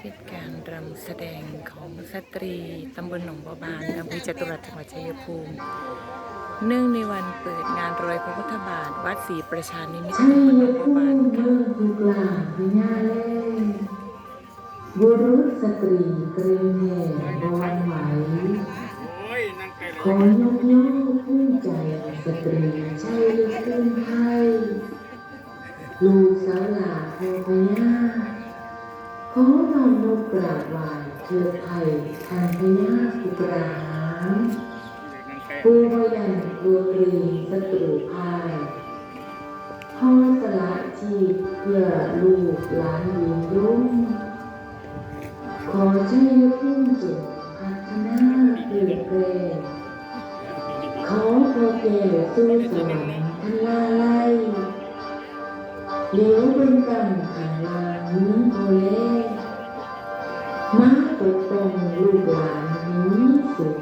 เป็นการรำแสดงของสตรีตำบลหนองบัวบานอำเภอจตุรัสจังหวัดชัยภูมิ เนื่องในวันเปิดงานรอยพระพุทธบาท วัดศรีประชานิมิตรใช่ตำบลหนยองบัวพุ่บานงค่ะเมื่อทุกลาพญาเล่บุรุษสตรีเกรงแห่บวันไหวขอยกย่อผู้ใจสตรีใช่ลูกขึ้นไทย ลูกสาวหลาโพพญาขอนอมนบกราบไหว้เทือไทยทางพญาผู้กราหารผู้พยันดวงรีศัตรูพายพ่อสละชีพเพื่อลูกหลานยิงยุ่งขอใช้พุ่งสุดพัฒนาเพื่อเกรขอพอแก่สู้สวรรค์ทันลาไล เหลียวเป็นกำขันลางนิ้งโอเล่มาปกป้องลูกหลานให้มีสุข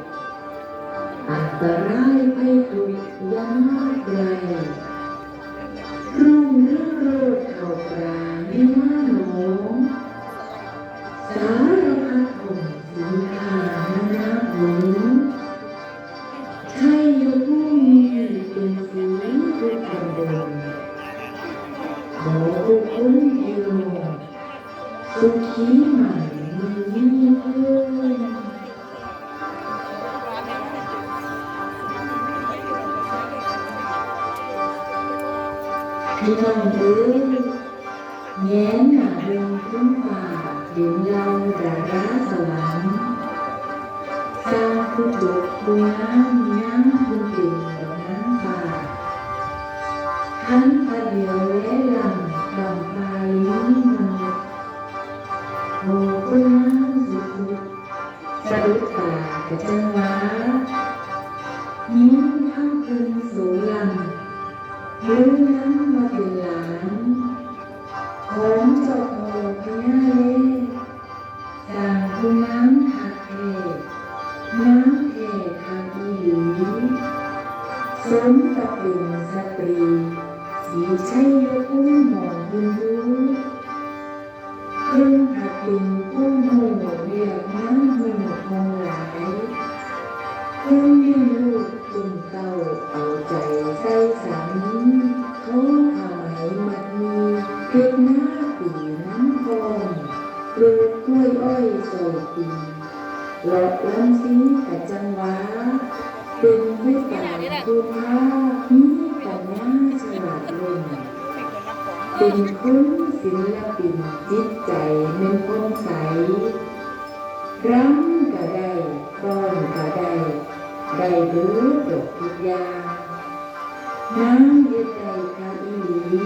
อันตรายภัยทุกยังมาไกลรุ่งเรืองโรดเข่ากลางในว่าหนองสารพัดผลสินค้านานาผล สุขีใหม่มีเพื่อนพี่น้องเอ้ยแง้มหน้าดวงขึ้นฟ้าดินเร ตากระจังหวะยิ้มทั้งคืนสู่ลำรู้นั้นมาเป็นหลานของเจ้าพ่อพญาเลสร้างคุณน้ำทักเทน้ำเททางอีหลีสมกับเป็นสตรีสีใชัยภูมิหมองยืนดูเพิ่องหัดเป็น เลี้ยงลูกจนเต้าเอาใจใส่สามีเขาหายมัดมีเพชรหน้าปีน้ำทองปลูกกล้วยอ้อยซอยปีหลอกลำสีกะจังหวะเป็นไม่ต่างคุณค่ามีปัญญาฉลาดล้นเป็นคนศิลปินจิตใจเป็นคนใสรำก็ได้ฟ้อนก็ได้ ได้เบิดดอกทุกอย่างน้ำเย็นใจคาอีหลี